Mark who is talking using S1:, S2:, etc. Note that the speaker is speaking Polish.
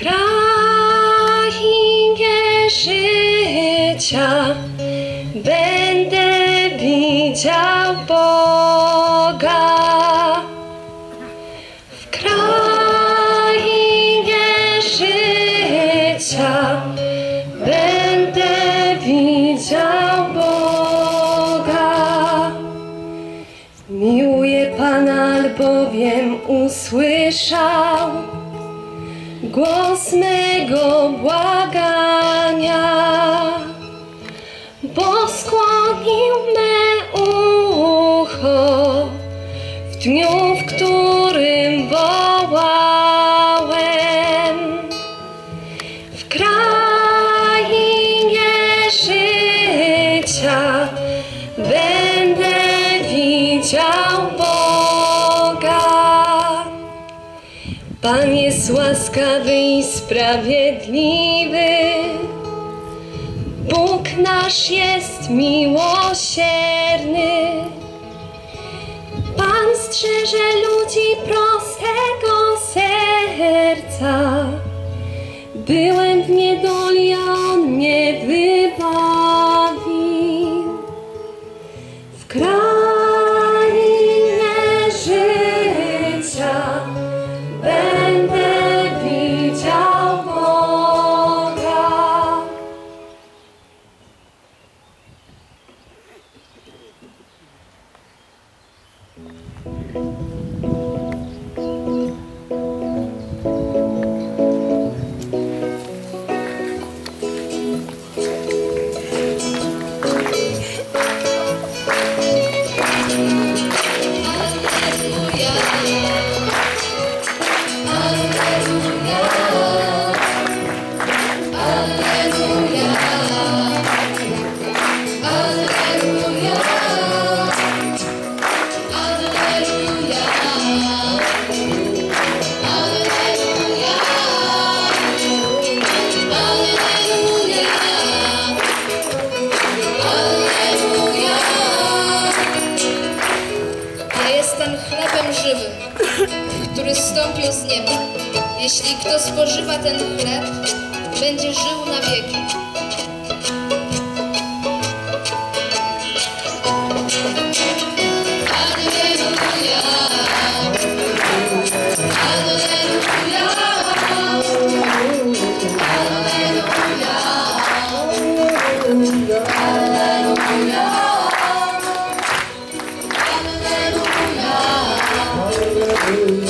S1: W krainie życia będę widział Boga. W krainie życia będę widział Boga. Miłuję Pan, albowiem usłyszał głos mego błagania, bo skłonił me ucho w dniu, w którym wołałem. W krainie życia będę widział Boga. Pan jest łaskawy i sprawiedliwy. Bóg nasz jest miłosierny. Pan strzeże ludzi prostego serca. Byłem w niedoli,
S2: Thank you. Z nieba. Jeśli kto spożywa ten chleb, będzie żył na wieki.
S3: Alleluja.